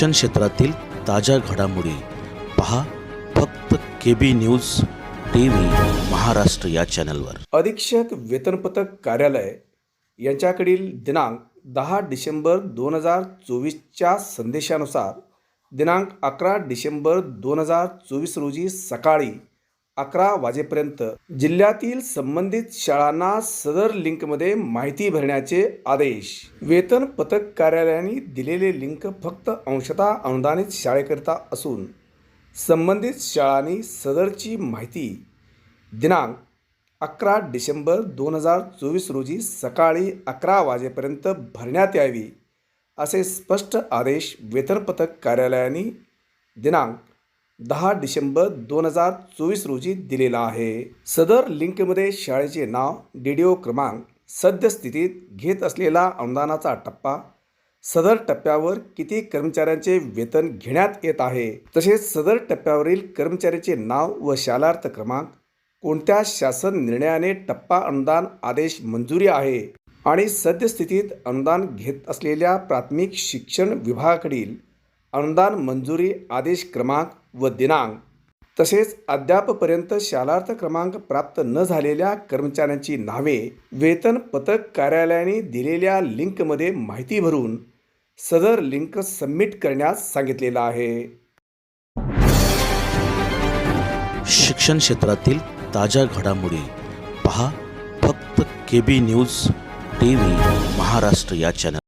शिक्षण क्षेत्रातील ताज्या घडामोडी पहा फक्त K B news T V Maharashtra या चॅनलवर. अधीक्षक वेतनपथक कार्यालय यांच्याकडील दिनांक दहा डिसेंबर दोन हजार चोवीसच्या संदेशानुसार दिनांक अकरा डिसेंबर दोन हजार चोवीस रोजी सकाळी अकरा वाजेपर्यंत जिल्ह्यातील संबंधित शाळांना सदर लिंकमध्ये माहिती भरण्याचे आदेश. वेतन पथक कार्यालयाने दिलेले लिंक फक्त अंशतः अनुदानित शाळेकरिता असून संबंधित शाळांनी सदरची माहिती दिनांक अकरा डिसेंबर दोन हजार चोवीस रोजी सकाळी अकरा वाजेपर्यंत भरण्यात यावी असे स्पष्ट आदेश वेतनपथक कार्यालयाने दिनांक दहा डिसेंबर दोन हजार चोवीस रोजी दिलेला आहे. सदर लिंकमध्ये शाळेचे नाव डी डी ओ क्रमांक सद्यस्थितीत घेत असलेला अनुदानाचा टप्पा सदर टप्प्यावर किती कर्मचाऱ्यांचे वेतन घेण्यात येत आहे तसेच सदर टप्प्यावरील कर्मचाऱ्याचे नाव व शालार्थ क्रमांक कोणत्या शासन निर्णयाने टप्पा अनुदान आदेश मंजुरी आहे आणि सद्यस्थितीत अनुदान घेत असलेल्या प्राथमिक शिक्षण विभागाकडील अनुदान मंजुरी आदेश क्रमांक व दिनांक. तसेच अद्यापपर्यंत शालार्थ क्रमांक प्राप्त न झालेल्या कर्मचाऱ्यांची नावे वेतन पथक कार्यालयाने दिलेल्या लिंकमध्ये माहिती भरून सदर लिंक सबमिट करण्यास सांगितलेलं आहे. शिक्षण क्षेत्रातील ताज्या घडामोडी पहा फक्त K B news T V Maharashtra या चॅनल